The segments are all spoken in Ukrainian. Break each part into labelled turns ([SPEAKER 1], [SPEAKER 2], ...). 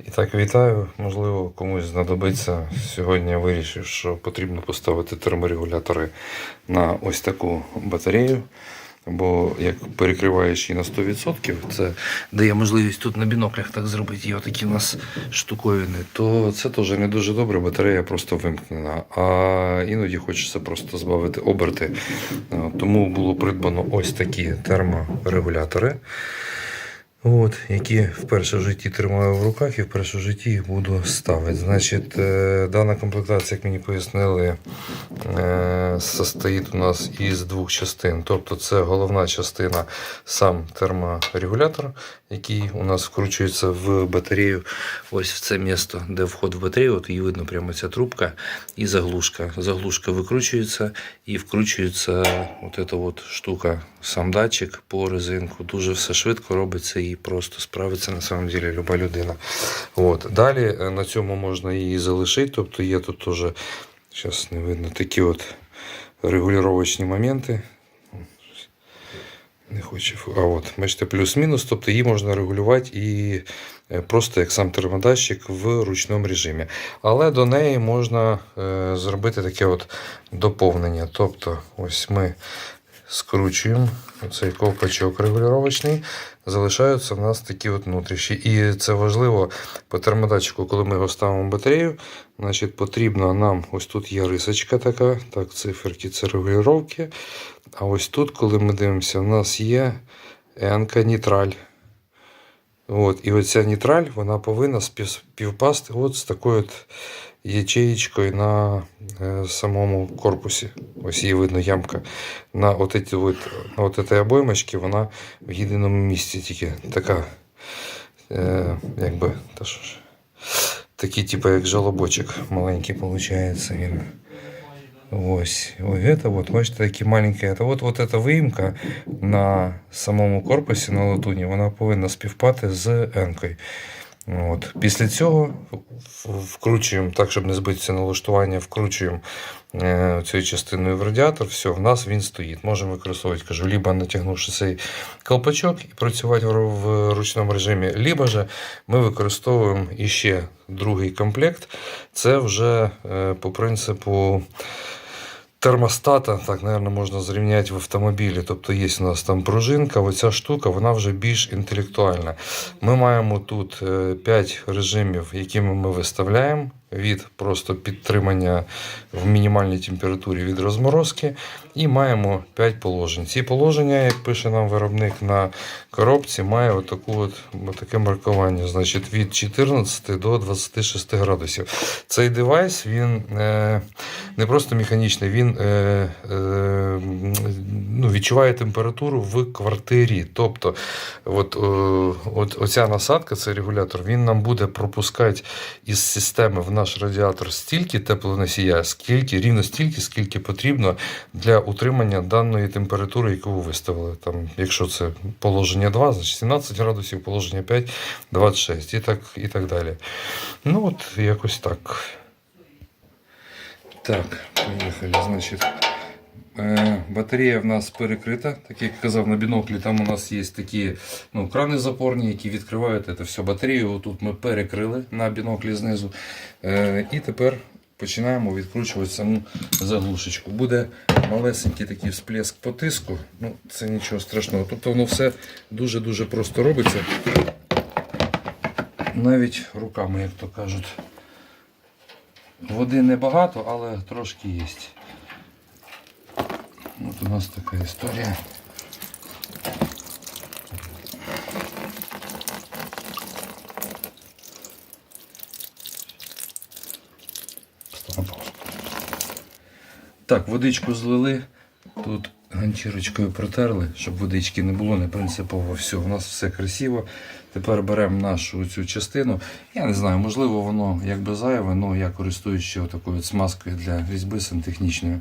[SPEAKER 1] І так, вітаю. Можливо, комусь знадобиться. Сьогодні я вирішив, що потрібно поставити терморегулятори на ось таку батарею. Бо як перекриваєш її на 100%, це дає можливість тут на біноклях так зробити, є такі у нас штуковини, то це теж не дуже добре, батарея просто вимкнена. А іноді хочеться просто збавити оберти. Е, Тому було придбано ось такі терморегулятори. От, які вперше в житті тримаю в руках і вперше в житті їх буду ставити. Значить, е, дана комплектація, як мені пояснили, е, состоїть у нас із двох частин. Тобто це головна частина сам терморегулятор, який у нас вкручується в батарею. Ось в це місто, де вход в батарею, от її видно прямо ця трубка і заглушка. Заглушка викручується і вкручується от эта от штука, сам датчик по резинку. Дуже все швидко робиться і просто справиться на самом деле люба людина. От. Далі е, на цьому можна її залишити. Тобто є тут теж, зараз не видно, такі от регулювачні моменти. Не хочу. А от, бачите, плюс-мінус, тобто її можна регулювати і е, просто як сам термодатчик в ручному режимі. Але до неї можна е, зробити таке от доповнення. Тобто, ось ми скручуємо цей ковпачок регулювачний, залишаються в нас такі от внутрішні. І це важливо по термодатчику, коли ми його ставимо в батарею, значить потрібно нам, ось тут є рисочка така, так, циферки це регулювання. А ось тут, коли ми дивимося, у нас є енка нітраль. От, і оця нітраль вона повинна співпасти от з такою от ячеєчкою на е, самому корпусі. Ось її видно ямка. На от эти от, на от этой обоймочці вона в єдиному місці тільки така, е, якби, та що ж, такий, типу, як жалобочок маленький, виходить він. Ось, ось это вот, бачите, такі маленькі. Это вот, вот эта виїмка на самому корпусі на латуні, вона повинна співпати з енкою. От. Після цього вкручуємо, так, щоб не збитися налаштування, вкручуємо е, цією частиною в радіатор. Все, в нас він стоїть. Можемо використовувати, кажу, либо натягнувши цей колпачок і працювати в, ручному режимі, либо же ми використовуємо іще другий комплект. Це вже е, по принципу термостата, так, наверное, можна зрівняти в автомобілі. Тобто є у нас там пружинка, оця штука, вона вже більш інтелектуальна. Ми маємо тут 5 режимів, якими ми виставляємо від просто підтримання в мінімальній температурі від розморозки. І маємо 5 положень. Ці положення, як пише нам виробник на коробці, має отаку от, таке маркування. Значить, від 14 до 26 градусів. Цей девайс він е, не просто механічний, він е, е, ну, відчуває температуру в квартирі. Тобто, от, е, от, оця насадка, цей регулятор, він нам буде пропускати із системи в наш радіатор стільки теплоносія, скільки, рівно стільки, скільки потрібно для утримання даної температури, яку ви виставили. Там, якщо це положення 2, значить 17 градусів, положення 5, 26 і так, і так далі. Ну от якось так. Так, поїхали. Значить, е, батарея в нас перекрита. Так як казав на біноклі, там у нас є такі ну, крани запорні, які відкривають це все батарею. Тут ми перекрили на біноклі знизу. Е, і тепер починаємо відкручувати саму заглушечку. Буде малесенький такий всплеск по тиску. Ну, це нічого страшного. Тобто воно все дуже-дуже просто робиться. Навіть руками, як то кажуть. Води небагато, але трошки є. От у нас така історія. Так, водичку злили. Тут ганчірочкою протерли, щоб водички не було, не принципово все. У нас все красиво. Тепер беремо нашу цю частину. Я не знаю, можливо, воно якби зайве, але я користуюсь ще такою смазкою для різьби сантехнічною.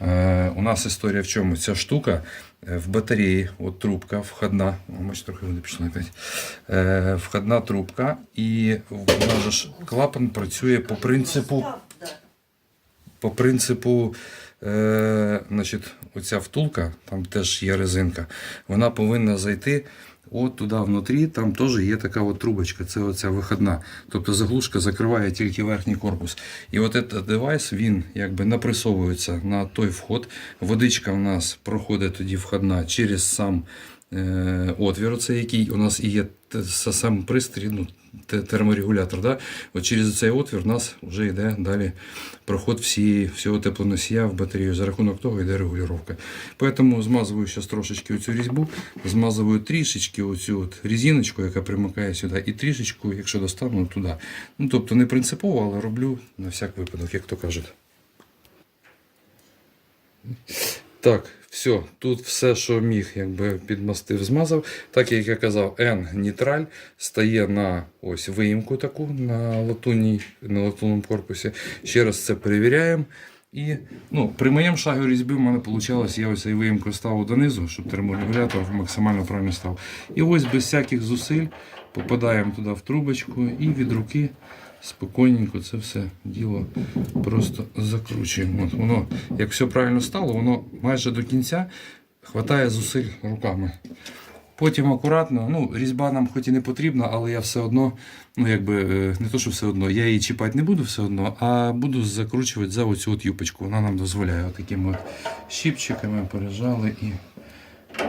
[SPEAKER 1] Е, у нас історія в чому? Ця штука е, в батареї, от трубка входна. О, трохи вони пішли опять. Е, входна трубка, і ж клапан працює по принципу по принципу, е, значить, оця втулка, там теж є резинка, вона повинна зайти от туди внутрі, там теж є така от трубочка, це оця виходна. Тобто заглушка закриває тільки верхній корпус. І от цей девайс, він якби напресовується на той вход. Водичка в нас проходить тоді входна через сам е, отвір, оцей, який у нас і є сам пристрій, ну, терморегулятор. Да? От через цей отвір у нас вже йде далі проход всі, всього теплоносія в батарею. За рахунок того йде регулювання. Поэтому змазую зараз трошечки оцю різьбу, змазую трішечки оцю от резиночку, яка примикає сюди, і трішечку, якщо достану, туди. Ну, тобто не принципово, але роблю на всяк випадок, як то кажуть. Так, все, тут все, що міг, якби підмастив, змазав. Так як я казав, N нейтраль стає на ось виїмку таку на латунній, на латунному корпусі. Ще раз це перевіряємо. І ну, при моєму шагу різьби в мене вийшло, я ось цей виїмку ставив донизу, щоб терморегулятор максимально правильно став. І ось без всяких зусиль попадаємо туди в трубочку і від руки спокійненько це все діло просто закручуємо. От воно, як все правильно стало, воно майже до кінця хватає зусиль руками. Потім акуратно, ну, різьба нам хоч і не потрібна, але я все одно, ну якби е, не то, що все одно, я її чіпати не буду все одно, а буду закручувати за оцю от юпочку. Вона нам дозволяє такими от щіпчиками пережали і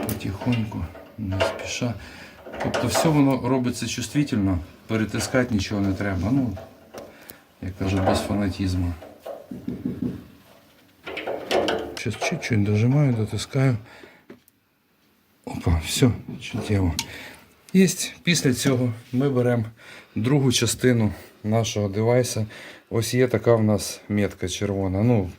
[SPEAKER 1] потихоньку, не спіша. Тобто все воно робиться чувствительно, перетискати нічого не треба. Ну, як кажуть, без фанатізму. Сейчас чуть-чуть дожимаю, дотискаю. Опа, все, чуттєво. Єсть. Після цього ми беремо другу частину нашого девайса. Ось є така в нас метка червона. Ну,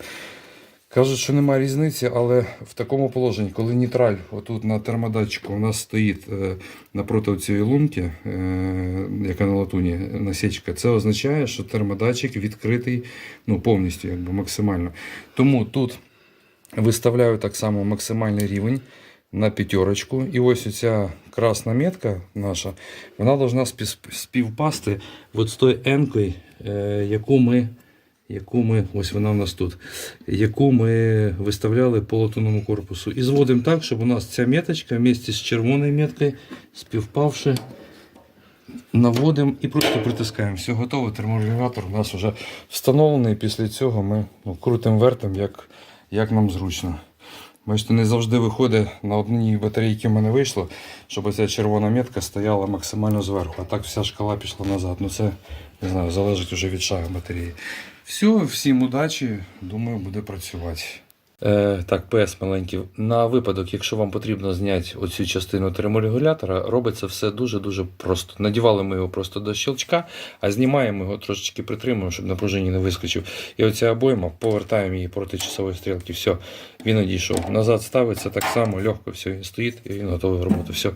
[SPEAKER 1] кажуть, що немає різниці, але в такому положенні, коли нейтраль отут на термодатчику у нас стоїть е, напроти цієї лунки, е, яка на латуні насічка, це означає, що термодатчик відкритий ну, повністю, якби максимально. Тому тут виставляю так само максимальний рівень на п'ятерочку. І ось оця красна метка наша, вона спів- співпасти от з тою енкою, яку ми, яку ми, ось вона в нас тут, яку ми виставляли по латунному корпусу. І зводимо так, щоб у нас ця меточка вместе з червоною меткою співпавши. Наводимо і просто притискаємо. Все готово. Терморегулятор у нас вже встановлений. Після цього ми ну, крутим вертом, як, як нам зручно. Бачите, не завжди виходить на одній батарейці в мене вийшло, щоб ця червона метка стояла максимально зверху. А так вся шкала пішла назад. Ну це не знаю, залежить вже від шагу батареї. Все, всім удачі. Думаю, буде працювати. Е, так, ПС маленький. На випадок, якщо вам потрібно зняти оцю частину терморегулятора, робиться все дуже-дуже просто. Надівали ми його просто до щелчка, а знімаємо його трошечки притримуємо, щоб напруження не вискочив. І оця обойма, повертаємо її проти часової стрілки. Все, він одійшов. Назад ставиться так само, легко, все, він стоїть і він готовий в роботу. Все.